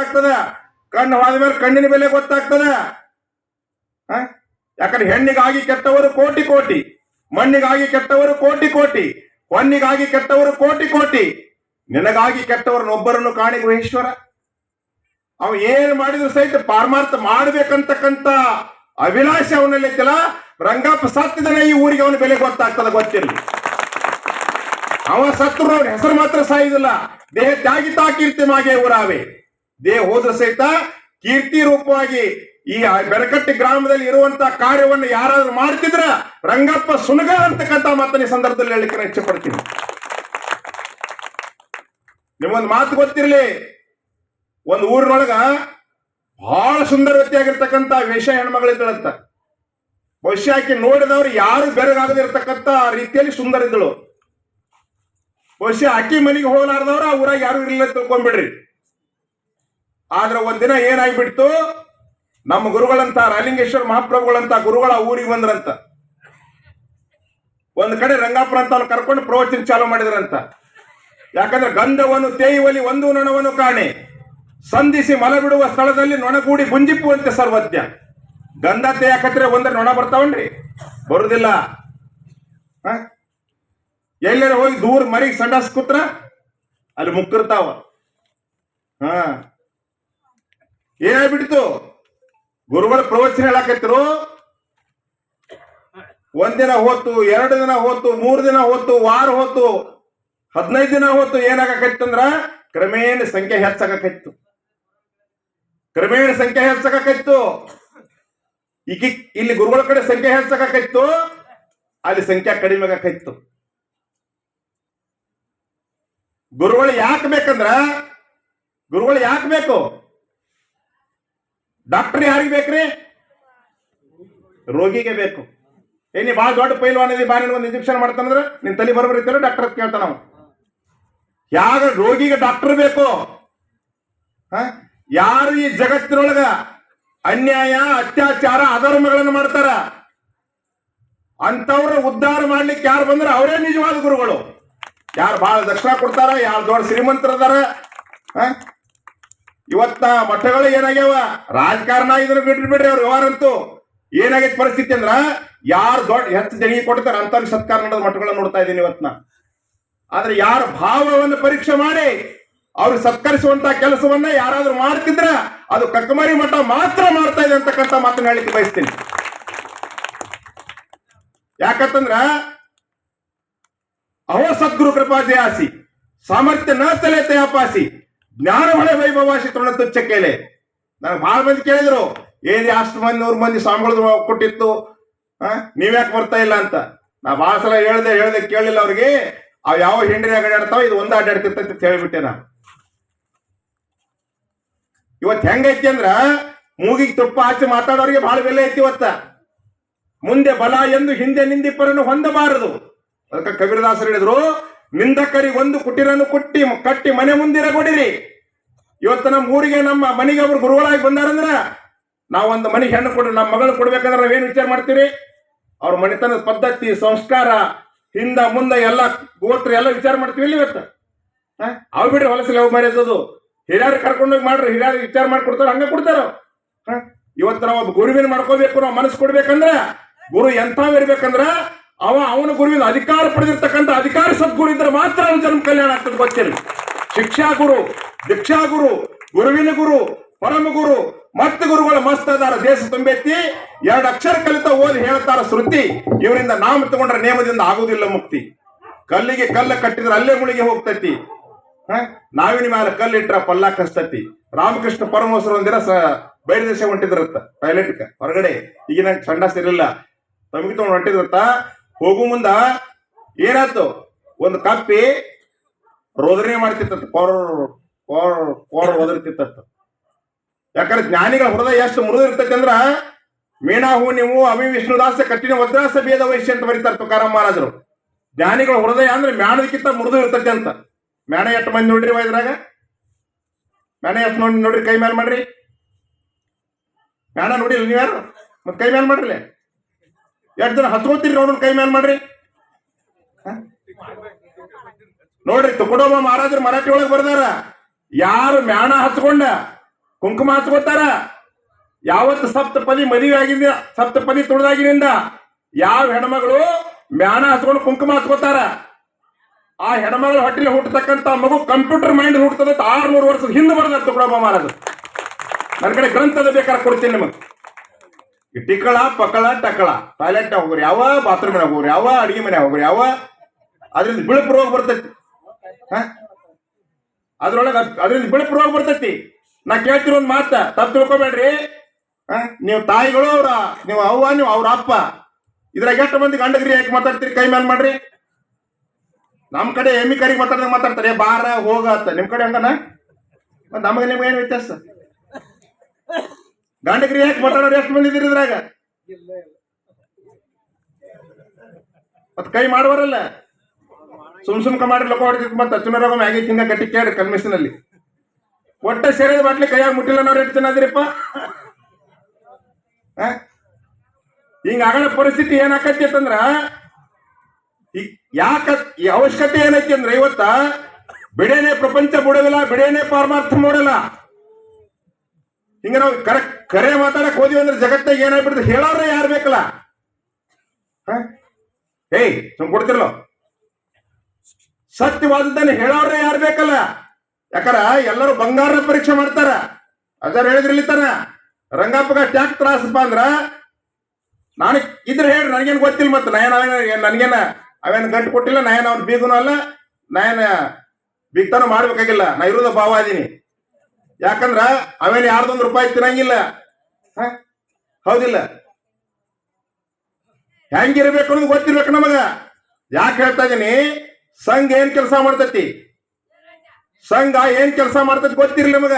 ಗೊತ್ತಾಗ್ತದ? ಕಣ್ಣು ಹೋದ ಮೇಲೆ ಕಣ್ಣಿನ ಬೆಲೆ ಗೊತ್ತಾಗ್ತದ? ಯಾಕಂದ್ರೆ ಹೆಣ್ಣಿಗಾಗಿ ಕೆಟ್ಟವರು ಕೋಟಿ ಕೋಟಿ, ಮಣ್ಣಿಗಾಗಿ ಕೆಟ್ಟವರು ಕೋಟಿ ಕೋಟಿ, ಹೊನ್ನಿಗಾಗಿ ಕೆಟ್ಟವರು ಕೋಟಿ ಕೋಟಿ. ನಿನಗಾಗಿ ಕೆಟ್ಟವರನ್ನೊಬ್ಬರನ್ನು ಕಾಣಿ ಗುಹೇಶ್ವರ ಅವ ಏನ್ ಮಾಡಿದ್ರು ಸಹಿತ ಪಾರಮಾರ್ಥ ಮಾಡ್ಬೇಕಂತಕ್ಕಂತ ಅಭಿಲಾಷೆ ಅವನಲ್ಲಿ ಇತ್ತಲ್ಲ ರಂಗಪ್ಪ ಸತ್ತಿದನೆ ಈ ಊರಿಗೆ ಅವನ ಬೆಲೆ ಗೊತ್ತಾಗ್ತದ ಗೊತ್ತಿರಲಿ ಅವ ಸತ್ರು ಅವ್ರ ಹೆಸರು ಮಾತ್ರ ಸಾಯುದಿಲ್ಲ. ದೇಹ ತ್ಯಾಗಿತಾ ಕೀರ್ತಿ ಮಾಗೆ ಊರಾವೆ. ದೇಹ ಹೋದ್ರ ಸಹಿತ ಕೀರ್ತಿ ರೂಪವಾಗಿ ಈ ಬೆರಕಟ್ಟಿ ಗ್ರಾಮದಲ್ಲಿ ಇರುವಂತ ಕಾರ್ಯವನ್ನು ಯಾರಾದ್ರೂ ಮಾಡ್ತಿದ್ರ? ರಂಗಪ್ಪ ಸುನಗ ಅಂತಕ್ಕಂತ ಮಾತನ್ನ ಈ ಸಂದರ್ಭದಲ್ಲಿ ಹೇಳಿಕೆ ಇಚ್ಛೆ ಪಡ್ತೀನಿ ನಿಮ್ಮೊಂದು ಮಾತು ಗೊತ್ತಿರಲಿ. ಒಂದು ಊರಿನೊಳಗ ಬಹಳ ಸುಂದರವತಿಯಾಗಿರ್ತಕ್ಕಂತ ವೇಷ ಹೆಣ್ಮಗಳಿದ್ದಳಂತ ಬಹುಶಃ ಆಕೆ ನೋಡಿದವ್ರು ಯಾರು ಬೆರಗಾಗದಿರ್ತಕ್ಕಂತ ರೀತಿಯಲ್ಲಿ ಸುಂದರ ಇದ್ದಳು. ಬಹುಶಃ ಅಕ್ಕಿ ಮನೆಗೆ ಹೋಗ್ಲಾರ್ದವ್ರು ಆ ಊರಾಗ ಯಾರು ಇರಲಿಲ್ಲ ತಿಳ್ಕೊಂಡ್ಬಿಡ್ರಿ. ಆದ್ರೆ ಒಂದಿನ ಏನಾಗ್ಬಿಡ್ತು? ನಮ್ಮ ಗುರುಗಳಂತ ರಾಲಿಂಗೇಶ್ವರ ಮಹಾಪ್ರಭುಗಳಂತ ಗುರುಗಳ ಊರಿಗೆ ಬಂದ್ರಂತ. ಒಂದ್ ಕಡೆ ರಂಗಾಪುರ ಅಂತ ಕರ್ಕೊಂಡು ಪ್ರವಚನ ಚಾಲು ಮಾಡಿದ್ರಂತ. ಯಾಕಂದ್ರೆ ಗಂಧವನ್ನು ತೇಯುವಲ್ಲಿ ಒಂದು ನೊಣವನ್ನು ಕಾಣೆ. ಸಂಧಿಸಿ ಮಲ ಬಿಡುವ ಸ್ಥಳದಲ್ಲಿ ನೊಣಗೂಡಿ ಗುಂಜಿಪ್ಪುವಂತೆ ಸರ್ವಜ್ಞ. ಗಂಧ ತೇಯಕತ್ರೆ ಒಂದ್ರೆ ನೊಣ ಬರ್ತಾವನ್ರಿ? ಬರುದಿಲ್ಲ? ಎಲ್ಲರ ಹೋಗಿ ದೂರ ಮರಿ ಸಂಡಸ್ ಕೂತ್ರ, ಅಲ್ಲಿ ಮುಕ್ಕಿರ್ತಾವ ಹಾ. ಏನಾಗ್ಬಿಡ್ತು ಗುರುಗಳ ಪ್ರವಚನ ಹೇಳಾಕತ್ತಿರು? ಒಂದಿನ ಹೋತು ಎರಡು ದಿನ ಹೋತು ಮೂರು ದಿನ ಹೋತು ವಾರ ಹೋತು ಹದಿನೈದು ದಿನ ಹೋತು ಅಂದ್ರ ಕ್ರಮೇಣ ಸಂಖ್ಯೆ ಹೆಚ್ಚಾಗತ್ತಿತ್ತು ಕ್ರಮೇಣ ಸಂಖ್ಯೆ ಹೆಚ್ಚಾಗತ್ತಿತ್ತು ಈಗ ಇಲ್ಲಿ ಗುರುಗಳ ಕಡೆ ಸಂಖ್ಯೆ ಹೆಚ್ಚಾಗತ್ತಿತ್ತು ಅಲ್ಲಿ ಸಂಖ್ಯೆ ಕಡಿಮೆ ಆಗತ್ತಿತ್ತು ಗುರುಗಳು ಯಾಕೆ ಬೇಕಂದ್ರ, ಗುರುಗಳು ಯಾಕೆ ಬೇಕು? ಡಾಕ್ಟರ್ ಯಾರಿಗೆ ಬೇಕ್ರಿ? ರೋಗಿಗೆ ಬೇಕು. ಏನಿ ನೀ ಭಾಳ ದೊಡ್ಡ ಪೈಲ್ವಾನ್ ಬಾ ಒಂದು ಇಂಜೆಕ್ಷನ್ ಮಾಡ್ತಾನಂದ್ರೆ ನಿನ್ನ ತಲೆ ಬರೋಬರಿತ್ತಲ್ಲ ಡಾಕ್ಟರ್ ಕೇಳ್ತಾನ ನಾವು ಯಾಗ ರೋಗಿಗೆ ಡಾಕ್ಟರ್ ಬೇಕು? ಯಾರು ಈ ಜಗತ್ತಿನೊಳಗ ಅನ್ಯಾಯ, ಅತ್ಯಾಚಾರ, ಅಧರ್ಮಗಳನ್ನು ಮಾಡ್ತಾರ? ಅಂತವ್ರ ಉದ್ಧಾರ ಮಾಡ್ಲಿಕ್ಕೆ ಯಾರು ಬಂದ್ರೆ ಅವರೇ ನಿಜವಾದ ಗುರುಗಳು. ಯಾರು ಬಹಳ ದರ್ಶನ ಕೊಡ್ತಾರ, ಯಾರು ದೊಡ್ಡ ಶ್ರೀಮಂತರದಾರ? ಇವತ್ತ ಮಠಗಳು ಏನಾಗ್ಯಾವ? ರಾಜಕಾರಣ ಇದನ್ನ ಬಿಟ್ರಿ ಬಿಡ್ರಿ ಅವ್ರ ವ್ಯವಹಾರಂತೂ. ಏನಾಗೈತೆ ಪರಿಸ್ಥಿತಿ ಅಂದ್ರ, ಯಾರು ದೊಡ್ಡ ಹೆಚ್ಚು ಜನಿಗೆ ಕೊಡ್ತಾರ ಅಂತ ಸತ್ಕಾರ ನಡೆದ ಮಠಗಳನ್ನ ನೋಡ್ತಾ ಇದ್ದೀನಿ ಇವತ್ನ ಆದ್ರೆ ಯಾರ ಭಾವವನ್ನು ಪರೀಕ್ಷೆ ಮಾಡಿ, ಅವ್ರು ಸತ್ಕರಿಸುವಂತ ಕೆಲಸವನ್ನ ಯಾರಾದ್ರೂ ಮಾಡ್ತಿದ್ರ, ಅದು ಕಕ್ಕಮಾರಿ ಮಠ ಮಾತ್ರ ಮಾಡ್ತಾ ಇದೆ ಅಂತಕ್ಕಂಥ ಮಾತನ್ನ ಹೇಳಿಕ್ಕೆ ಬಯಸ್ತೀನಿ. ಯಾಕಂತಂದ್ರ, ಅಹೋ ಸದ್ಗುರು ಕೃಪಾ ಜಯಾಸಿ ಸಾಮರ್ಥ್ಯ ನ ತಲೆ ತಯಾಪಾಸಿ ಜ್ಞಾನ ಹೊಳೆ ವೈಭವ ತುಚ್ಛ ಕೇಳಿ? ನನಗೆ ಬಹಳ ಮಂದಿ ಕೇಳಿದ್ರು. ಏನಿ ಅಷ್ಟು ಮಂದಿ ನೂರು ಮಂದಿ ಸ್ವಾಮಿಗಳು ಕೊಟ್ಟಿತ್ತು. ನೀವ್ಯಾಕೆ ಬರ್ತಾ ಇಲ್ಲ ಅಂತ. ನಾ ಬಹಳ ಸಲ ಹೇಳ್ದೆ ಹೇಳ್ದೆ ಕೇಳಿಲ್ಲ ಅವ್ರಿಗೆ. ಅವ್ ಯಾವ ಹೆಂಡ್ರಿ ಅಡ್ಡಾಡ್ತಾವ ಇದು ಒಂದ ಅಡ್ಡಾಡ್ತಿರ್ತೈತಿ ಅಂತ ಹೇಳ್ಬಿಟ್ಟೆ ನಾ. ಇವತ್ ಹೆಂಗೈತಿ ಅಂದ್ರ, ಮೂಗಿಗೆ ತುಪ್ಪ ಹಚ್ಚಿ ಮಾತಾಡೋರಿಗೆ ಬಹಳ ಬೆಲೆ ಐತಿ ಇವತ್ತ. ಮುಂದೆ ಬಲ ಎಂದು ಹಿಂದೆ ನಿಂದಿಪ್ಪರನ್ನು ಹೊಂದಬಾರದು. ಅದಕ್ಕೆ ಕಬೀರದಾಸರು ಹೇಳಿದ್ರು ನಿಂದಕರಿಗೆ ಒಂದು ಕುಟೀರನ್ನು ಕುಟ್ಟಿ ಕಟ್ಟಿ ಮನೆ ಮುಂದಿರ ಕೊಡಿರಿ. ಇವತ್ತು ನಮ್ಮ ಊರಿಗೆ ನಮ್ಮ ಮನೆಗೆ ಒಬ್ರು ಗುರುಗಳಾಗಿ ಬಂದಾರಂದ್ರ ನಾವು ಒಂದು ಮನೆಗೆ ಹೆಣ್ಣು ಕೊಡ್ರಿ ನಮ್ಮ ಮಗಳು ಕೊಡ್ಬೇಕಂದ್ರೆ ನಾವೇನು ವಿಚಾರ ಮಾಡ್ತೀರಿ? ಅವ್ರ ಮನೆತನದ ಪದ್ಧತಿ, ಸಂಸ್ಕಾರ, ಹಿಂದ, ಮುಂದೆ ಎಲ್ಲ ಗೋತ್ರ ಎಲ್ಲ ವಿಚಾರ ಮಾಡ್ತೀವಿ ಇಲ್ಲಿ ಇವತ್ತು? ಅವ್ ಬಿಡ್ರಿ ಹೊಲಸು ಲವ್ ಮ್ಯಾರೇಜ್ ಅದು ಹಿರಿಯರು ಕರ್ಕೊಂಡೋಗಿ ಮಾಡ್ರಿ, ಹಿರಿಯರು ವಿಚಾರ ಮಾಡಿ ಕೊಡ್ತಾರ, ಹಂಗೆ ಕೊಡ್ತಾರ? ಇವತ್ತು ನಾವು ಒಬ್ಬ ಗುರುವಿನ ಮಾಡ್ಕೋಬೇಕು, ನಾವು ಮನಸ್ಸು ಕೊಡ್ಬೇಕಂದ್ರ, ಗುರು ಎಂಥವ್ ಇರ್ಬೇಕಂದ್ರ ಅವ ಅವನ ಗುರುವಿನ ಅಧಿಕಾರ ಪಡೆದಿರ್ತಕ್ಕಂಥ ಅಧಿಕಾರ ಸದ್ಗುರು ಇದ್ರೆ ಮಾತ್ರ ಅವನ ಜನ್ಮ ಕಲ್ಯಾಣ ಆಗ್ತದೆ ಗೊತ್ತಿಲ್ಲ. ಶಿಕ್ಷಾ ಗುರು, ದೀಕ್ಷಾ ಗುರು, ಗುರುವಿನ ಗುರು, ಪರಮ ಗುರು, ಮತ್ತೆ ಗುರುಗಳ ಮಸ್ತ್ ಅದಾರ. ದೇಶ ತುಂಬೆತ್ತಿ ಎರಡು ಅಕ್ಷರ ಕಲಿತ ಓದಿ ಹೇಳ್ತಾರ ಶ್ರುತಿ, ಇವರಿಂದ ನಾಮ ತಗೊಂಡ್ರೆ ನೇಮದಿಂದ ಆಗುದಿಲ್ಲ ಮುಕ್ತಿ. ಕಲ್ಲಿಗೆ ಕಲ್ಲ ಕಟ್ಟಿದ್ರೆ ಅಲ್ಲೇ ಮುಳಿಗೆ ಹೋಗ್ತೈತಿ? ನಾವಿನ ಮೇಲೆ ಕಲ್ಲಿಟ್ರ ಪಲ್ಲ ಕಸ್ತತಿ. ರಾಮಕೃಷ್ಣ ಪರಮಹಂಸರು ಒಂದಿನ ಸ ದೇಶ ಹೊಂಟಿದ್ರತ್ತ ಪೈಲಟ್ ಹೊರಗಡೆ. ಈಗಿನ ಸಂಡಾಸ್ ಇರಲಿಲ್ಲ ತಮಗೆ ತಗೊಂಡು ಹೊಂಟಿದ್ರತ್ತ. ಹೋಗು ಮುಂದ ಏನಾಯ್ತು? ಒಂದು ಕಪ್ಪಿ ರೋದನೆ ಮಾಡ್ತಿತ್ತ ಕೋರ್ ಕೋರ್ ಕೋರ್ ಯಾಕಂದ್ರೆ ಜ್ಞಾನಿಗಳ ಹೃದಯ ಎಷ್ಟು ಮೃದು ಇರ್ತೈತೆ ಅಂದ್ರ ಮೀನಾ ಹೂ ನೀವು ಅಮಿ ವಿಷ್ಣುದಾಸ ಕಟ್ಟಿನ ವಜ್ರಾಸ ಭೇದ ವೈಶ್ಯ ಅಂತ ಬರೀತಾರೆ ತುಕಾರಾಮ್ ಮಹಾರಾಜರು. ಜ್ಞಾನಿಗಳ ಹೃದಯ ಅಂದ್ರೆ ಮ್ಯಾಣದಕ್ಕಿಂತ ಮೃದು ಇರ್ತೈತೆ ಅಂತ. ಮ್ಯಾಣ ಎಷ್ಟು ಮಂದಿ ನೋಡ್ರಿ ಇದ್ರಾಗ? ಮ್ಯಾಣ ಎಷ್ಟು ನೋಡಿ ನೋಡ್ರಿ? ಕೈ ಮೇಲೆ ಮಾಡ್ರಿ. ಮ್ಯಾಣ ನೋಡಿಲ್ಲ ನೀವ್ಯಾರು? ಮತ್ ಕೈ ಮೇಲೆ ಮಾಡ್ರಿ ಎಷ್ಟು ಜನ ಹತ್ಕೋತೀರಿ ನೋಡ್ರಿ ಕೈ ಮೇಲೆ ಮಾಡ್ರಿ? ನೋಡ್ರಿ, ತುಕಡೋಬ ಮಹಾರಾಜರು ಮರಾಠಿ ಒಳಗೆ ಬರ್ದಾರ. ಯಾರು ಮ್ಯಾಣ ಹಚ್ಕೊಂಡ ಕುಂಕುಮ ಹಚ್ಕೋತಾರ ಯಾವತ್ತು ಸಪ್ತಪದಿ ಮದುವೆ ಆಗಿದ ಸಪ್ತಪದಿ ತುಳಿದಾಗಿನಿಂದ ಯಾವ ಹೆಣ್ಮಗಳು ಮ್ಯಾಣ ಹಚ್ಕೊಂಡು ಕುಂಕುಮ ಹಚ್ಕೋತಾರ ಆ ಹೆಣ್ಮಗಳು ಹೊಟ್ಟಿಲಿ ಹುಟ್ಟತಕ್ಕಂತ ಮಗು ಕಂಪ್ಯೂಟರ್ ಮೈಂಡ್ ಹುಟ್ಟದ ಆರ್ನೂರು ವರ್ಷದ ಹಿಂದೆ ಬರ್ದಾರ ತುಕುಡೋಬ ಮಹಾರಾಜರು. ನನ್ನ ಕಡೆ ಗ್ರಂಥದ ಬೇಕಾದ್ರೆ ಕೊಡ್ತೀನಿ ನಿಮಗೆ. ಈ ಟಿಕ್ಕಳ ಪಕ್ಕಳ ಟಕ್ಕಳ ಟಾಯ್ಲೆಟ್ ಹೋಗ್ರಿ, ಯಾವ ಬಾತ್ರೂಮ್ ಹೋಗ್ರಿ, ಯಾವ ಅಡಿಗೆ ಮನೆ ಹೋಗ್ರಿ, ಯಾವ ಅದ್ರಿಂದ ಬಿಳುಪು ರೋಗ ಬರ್ತೈತಿ? ಅದ್ರೊಳಗ ಅದ್ರಿಂದ ಬಿಳುಪು ರೋಗ ಬರ್ತೈತಿ. ನಾ ಕೇಳ್ತಿರೋ ಒಂದು ಮಾತ, ತಪ್ಪು ತಿಳ್ಕೊಬೇಡ್ರಿ? ನೀವು ತಾಯಿಗಳು ಅವ್ರ, ನೀವು ಅವ್ವ, ನೀವು ಅವ್ರ ಅಪ್ಪ. ಇದ್ರಾಗ ಎಷ್ಟು ಮಂದಿ ಗಂಡಗ್ರಿ ಯಾಕೆ ಮಾತಾಡ್ತೀರಿ? ಕೈ ಮೇಲೆ ಮಾಡ್ರಿ. ನಮ್ ಕಡೆ ಎಮ್ಮಿ ಕರಿಗೆ ಮಾತಾಡ್ದಂಗ ಮಾತಾಡ್ತಾರೆ. ಬಾರ, ಹೋಗ ಅಂತ. ನಿಮ್ ಕಡೆ ಹಂಗನ? ನಮಗೆ ನಿಮ್ಗೆ ಏನು ವ್ಯತ್ಯಾಸ? ಗಂಡಗ್ರಿ ಯಾಕೆ ಮಾತಾಡೋರು ಎಷ್ಟು ಮಂದಿ ಇದೀರಿ ಇದ್ರಾಗ? ಮತ್ ಕೈ ಮಾಡುವರಲ್ಲ? ಸುಮ್ ಸುಮ್ಕ ಮಾಡಿ ಲೋಕ ಹೊಡೆದಿದ್ ಮತ್ತೆ ಅಚ್ಚುನರಾಗ ಮ್ಯಾಗಿ ತಿಂಗ ಗಟ್ಟಿ ಕೇಳಿ ಕನ್ಮಿಷನ್ ಅಲ್ಲಿ ಒಟ್ಟ ಸೇರಿದ ಬಾಟ್ಲಿ ಕೈಯಾಗ ಮುಟ್ಟಿಲ್ಲ ನಾವು ಎಷ್ಟು ಜನ ಹಿಂಗ ಆಗಣ ಪರಿಸ್ಥಿತಿ ಏನಾಕತಿ ಅಂತಂದ್ರ ಯಾಕ ಈ ಅವಶ್ಯಕತೆ ಏನೈತಿ ಅಂದ್ರೆ ಇವತ್ತ ಬಿಡೇನೆ ಪ್ರಪಂಚ ಬಿಡೋದಿಲ್ಲ, ಬಿಡೇನೆ ಪಾರಮಾರ್ಥ ನೋಡಲ್ಲ. ಹಿಂಗ ನಾವು ಕರೆಕ್ಟ್ ಕರೆ ಮಾತಾಡಕ್ ಹೋದಿವಿ ಅಂದ್ರೆ ಜಗತ್ತಾಗ ಏನಾಗ್ಬಿಡ್ತದೆ ಹೇಳೋರ್ರೆ ಯಾರು ಬೇಕಲ್ಲ? ಏಯ್ ಸುಮ್ ಕೊಡ್ತಿರ್ಲ. ಸತ್ಯವಾದದ್ದನ್ನು ಹೇಳೋರ್ರೆ ಯಾರು ಬೇಕಲ್ಲ? ಯಾಕರ ಎಲ್ಲರೂ ಬಂಗಾರ ಪರೀಕ್ಷೆ ಮಾಡ್ತಾರ. ಅದರ ಹೇಳಿದ್ರಲ್ಲಿ ತಾನ ರಂಗಪ್ಪಗ ಟ್ಯಾಕ್ ತ್ರಾಸಪ್ಪ ಅಂದ್ರ, ನಾನು ಇದ್ರೆ ಹೇಳಿ ನನಗೇನು ಗೊತ್ತಿಲ್ಲ ಮತ್ತೆ. ನಯನ, ನನಗೇನ ಅವೇನು ಗಂಟು ಕೊಟ್ಟಿಲ್ಲ, ನಯನ ಅವ್ನ ಬೀಗನು ಅಲ್ಲ. ನಯನ ಬೀಗ್ತಾನು ಮಾಡ್ಬೇಕಾಗಿಲ್ಲ. ನಾ ಇರೋದ ಭಾವ ಅದೀನಿ. ಯಾಕಂದ್ರ ಅವೇನು ಯಾರ್ದೊಂದು ರೂಪಾಯಿ ತಿನ್ನಂಗಿಲ್ಲ? ಹೌದಿಲ್ಲ. ಹೆಂಗಿರ್ಬೇಕು ಅನ್ನೋದು ಗೊತ್ತಿರ್ಬೇಕು ನಮಗ. ಯಾಕೆ ಹೇಳ್ತಾ ಇದೀನಿ? ಸಂಘ ಏನ್ ಕೆಲಸ ಮಾಡ್ತತಿ? ಸಂಘ ಏನ್ ಕೆಲಸ ಮಾಡ್ತತಿ ಗೊತ್ತಿರ್ಲಿ ನಮಗ.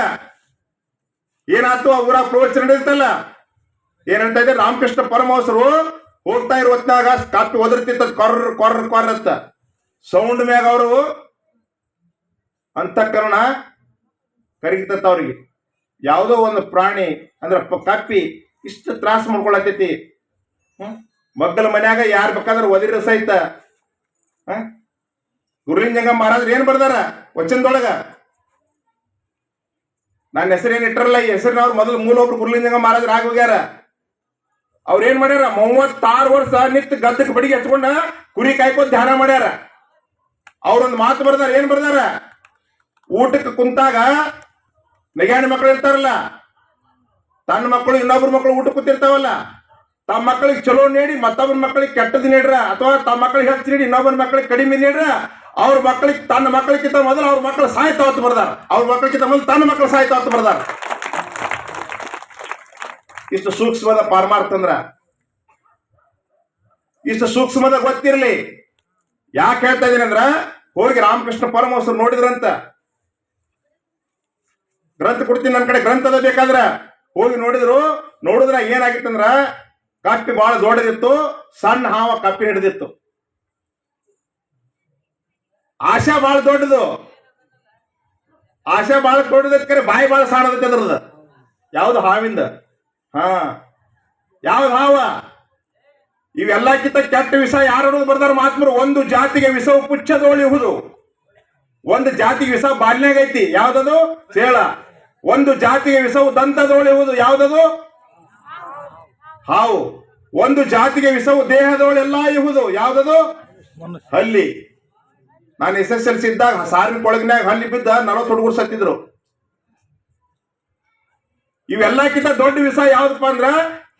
ಏನಾಯ್ತು? ಊರ ಪ್ರವಚನ ನಡೆಯುತ್ತಲ್ಲ ಏನಂತ ಇದೆ ರಾಮಕೃಷ್ಣ ಪರಮಹಂಸರು ಹೋಗ್ತಾ ಇರೋ ಹೊತ್ನಾಗ ಕಾಪಿ ಒದರ್ತಿತ್ತ. ಕೊರ್ ಕೊರ್ ಕೊರ್ ಅಂತ. ಸೌಂಡ್ ಮ್ಯಾಗ ಅವರು ಅಂತಃಕರಣ ಕರಿಗಿತ್ತ ಅವ್ರಿಗೆ ಯಾವುದೋ ಒಂದು ಪ್ರಾಣಿ ಅಂದ್ರೆ ಕಪ್ಪಿ ಇಷ್ಟು ತ್ರಾಸ ಮಾಡ್ಕೊಳತೈತಿ ಹ್ಮ್? ಮಗ್ಗಲ ಮನ್ಯಾಗ ಯಾರು ಬೇಕಾದ್ರೆ ಒದಿರ ಸಹಿತ. ಹ? ಗುರುಲಿಂಗ ಮಹಾರಾಜರು ಏನ್ ಬರ್ದಾರ ವಚನದೊಳಗ? ನನ್ನ ಹೆಸರೇನು ಇಟ್ಟರಲ್ಲ ಈ ಹೆಸರಿನವ್ರು ಮೊದಲು ಮೂಲೊಬ್ರು ಗುರುಲಿಂಗ ಮಹಾರಾಜ್ ಆಗಿ ಹೋಗ್ಯಾರ. ಅವ್ರ ಏನ್ ಮಾಡ್ಯಾರ, ಮೂವತ್ತಾರು ವರ್ಷ ನಿಂತು ಗದ್ದಕ್ಕೆ ಬಡಿಗೆ ಹಚ್ಕೊಂಡ ಕುರಿ ಕಾಯ್ಕೊಂಡ್ ಧ್ಯಾನ ಮಾಡ್ಯಾರ. ಅವ್ರೊಂದು ಮಾತು ಬರ್ದಾರ, ಏನ್ ಬರ್ದಾರ? ಊಟಕ್ಕೆ ಕುಂತಾಗ ನೆಗಾಣಿ ಮಕ್ಕಳು ಇರ್ತಾರಲ್ಲ? ತನ್ನ ಮಕ್ಕಳು ಇನ್ನೊಬ್ರ ಮಕ್ಕಳು ಊಟ ಕೂತಿರ್ತಾವಲ್ಲ? ತಮ್ಮ ಮಕ್ಕಳಿಗೆ ಚಲೋ ನೀಡಿ, ಮತ್ತೊಬ್ಬರ ಮಕ್ಕಳಿಗೆ ಕೆಟ್ಟದ್ ನೀಡ್ರ, ಅಥವಾ ತಮ್ಮ ಮಕ್ಕಳಿಗೆ ಹೆಚ್ಚು ನೀಡಿ ಇನ್ನೊಬ್ಬರ ಮಕ್ಕಳಿಗೆ ಕಡಿಮೆ ನೀಡ್ರ, ಅವ್ರ ಮಕ್ಕಳಿಗೆ ತನ್ನ ಮಕ್ಕಳಿಗಿಂತ ಮೊದಲು ಅವ್ರ ಮಕ್ಕಳು ಸಾಯ್ತಾವತ್ತು ಬರ್ದಾರ. ಅವ್ರ ಮಕ್ಕಳಿಗಿಂತ ಮೊದಲು ತನ್ನ ಮಕ್ಕಳು ಸಾಯ್ತಾವತ್ತು ಬರ್ದಾರ. ಇಷ್ಟು ಸೂಕ್ಷ್ಮದ ಪಾರಮಾರ್ಥ ಅಂದ್ರ. ಇಷ್ಟು ಸೂಕ್ಷ್ಮದ ಗೊತ್ತಿರಲಿ. ಯಾಕೆ ಹೇಳ್ತಾ ಇದೀನಿ ಅಂದ್ರ ಹೋಗಿ ರಾಮಕೃಷ್ಣ ಪರಮಹಂಸರು ನೋಡಿದ್ರಂತ. ಗ್ರಂಥ ಕೊಡ್ತೀನಿ ನನ್ನ ಕಡೆ, ಗ್ರಂಥದ ಬೇಕಾದ್ರ. ಹೋಗಿ ನೋಡಿದ್ರು, ನೋಡಿದ್ರ ಏನಾಗಿತ್ತಂದ್ರ ಕಪ್ಪಿ ಬಹಳ ದೊಡ್ಡದಿತ್ತು, ಸಣ್ಣ ಹಾವ ಕಪ್ಪಿ ಹಿಡಿದಿತ್ತು. ಆಶಾ ಬಹಳ ದೊಡ್ಡದು. ಆಶಾ ಬಹಳ ದೊಡ್ಡದಕ್ಕೆ ಬಾಯಿ ಬಹಳ ಸಾಣದಕ್ಕೆ ಅದ್ರದ ಯಾವ್ದು ಹಾವಿಂದ? ಹಾ. ಯಾವ ಹಾವ? ಇವೆಲ್ಲಕ್ಕಿಂತ ಕೆಟ್ಟ ವಿಷ ಯಾರು ಬರ್ದಾರ ಮಹಾತ್ಮರು. ಒಂದು ಜಾತಿಗೆ ವಿಷವು ಪುಚ್ಛದೋಳಿಹುದು ಒಂದು ಜಾತಿಗೆ ವಿಷ ಬಾಲ್ಯಾಗ ಐತಿ. ಯಾವ್ದದು? ಚೇಳ. ಒಂದು ಜಾತಿಗೆ ವಿಷವು ದಂತದೋಳೆಯುವುದು ಯಾವುದದು? ಹಾವು. ಒಂದು ಜಾತಿಗೆ ವಿಷವು ದೇಹದೋಳೆಲ್ಲ ಇಹುದು ಯಾವುದದು? ಹಲ್ಲಿ. ನಾನು ಎಸ್ ಎಸ್ ಎಲ್ ಸಿ ಇದ್ದಾಗ ಸಾರಿನ ಕೊಳಗಿನಾಗ ಹಲ್ಲಿ ಬಿದ್ದ ನಲವತ್ತು ಹುಡುಗರು ಸತ್ತಿದ್ರು. ಇವೆಲ್ಲಕ್ಕಿಂತ ದೊಡ್ಡ ವಿಷ ಯಾವ್ದಪ್ಪ ಅಂದ್ರ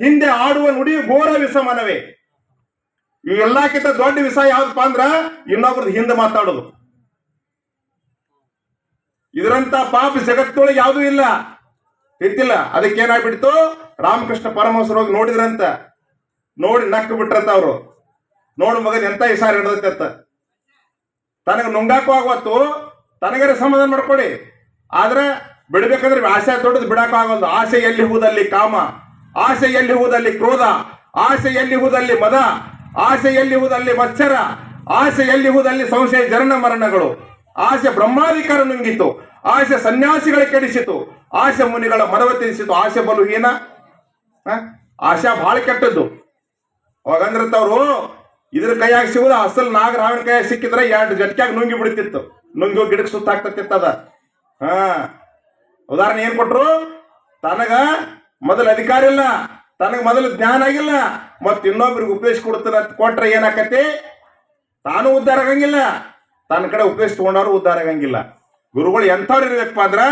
ಹಿಂದೆ ಆಡುವ ನುಡಿ ಘೋರ ವಿಷಮನವೇ ಇವೆಲ್ಲಕ್ಕಿಂತ ದೊಡ್ಡ ವಿಷ ಯಾವ್ದಪ್ಪ ಅಂದ್ರ ಇನ್ನೊಬ್ರದ್ದು ಹಿಂದೆ ಮಾತಾಡೋದು. ಇದರಂತ ಪಾಪ ಜಗತ್ತೊಳಗೆ ಯಾವುದೂ ಇಲ್ಲ. ಇತ್ತಿಲ್ಲ ಅದಕ್ಕೆ ಏನಾಗ್ಬಿಡ್ತು? ರಾಮಕೃಷ್ಣ ಪರಮಹಂಸರು ಹೋಗಿ ನೋಡಿದ್ರಂತ. ನೋಡಿ ನಕ್ಕು ಬಿಟ್ರಂತ ಅವರು. ನೋಡು ಮಗನ್ ಎಂತ ಇಸಾರ ಹಿಡ್ದೈತೆ ಅಂತ. ತನಗೆ ನುಂಗಾಕು ಆಗೋತ್ತು. ತನಗರೆ ಸಮಾಧಾನ ಮಾಡ್ಕೊಳ್ಳಿ ಆದ್ರೆ ಬಿಡ್ಬೇಕಂದ್ರೆ ಆಸೆ ದೊಡ್ಡದು ಬಿಡಕ್ಕೂ ಆಗೋದು ಆಸೆ ಎಲ್ಲಿ ಹೂದಲ್ಲಿ ಕಾಮ? ಆಸೆ ಎಲ್ಲಿ ಹೂದಲ್ಲಿ ಕ್ರೋಧ? ಆಸೆ ಎಲ್ಲಿ ಹೂದಲ್ಲಿ ಮದ? ಆಸೆ ಎಲ್ಲಿ ಹೂದಲ್ಲಿ ಮತ್ಸರ? ಆಸೆ ಎಲ್ಲಿ ಹೂದಲ್ಲಿ ಸಂಶಯ ಜನನ ಮರಣಗಳು? ಆಸೆ ಬ್ರಹ್ಮಾಧಿಕಾರ ನುಂಗಿತು. ಆಸೆ ಸನ್ಯಾಸಿಗಳ ಕೆಡಿಸಿತು. ಆಸೆ ಮುನಿಗಳ ಮರವ ತಿಳಿಸಿತು ಆಸೆ ಬಲು ಹೀನ? ಆಶಾ ಬಹಳ ಕೆಟ್ಟದ್ದು. ಅವಾಗಂದ್ರತ್ತವ್ರು ಇದ್ರ ಕೈಯಾಗ ಸಿಗುದು ಅಸಲ್ ರಾವಣ ಕೈಯಾಗ ಸಿಕ್ಕಿದ್ರೆ ಎರಡು ಜಟ್ಕಾಗ ನುಂಗಿ ಬಿಡ್ತಿತ್ತು. ನುಂಗಿ ಗಿಡಕ್ಕೆ ಸುತ್ತ ಹಾಕ್ತಿತ್ತದ ಹಾ. ಉದಾಹರಣೆ ಏನ್ ಕೊಟ್ರು? ತನಗ ಮೊದಲ ಅಧಿಕಾರ ಇಲ್ಲ. ತನಗ ಮೊದಲು ಜ್ಞಾನ ಆಗಿಲ್ಲ. ಮತ್ತೆ ಇನ್ನೊಬ್ರಿಗೆ ಉಪದೇಶ ಕೊಡ್ತಾರ ಕೊಟ್ರೆ ಏನಾಕತಿ ತಾನು ಉದ್ಧಾರ ಆಗಂಗಿಲ್ಲ. ತನ್ನ ಕಡೆ ಉಪದೇಶ ಉದ್ಧಾರ ಆಗಂಗಿಲ್ಲ. ಗುರುಗಳು ಎಂಥವ್ರು ಇರ್ಬೇಕಪ್ಪ ಅಂದ್ರ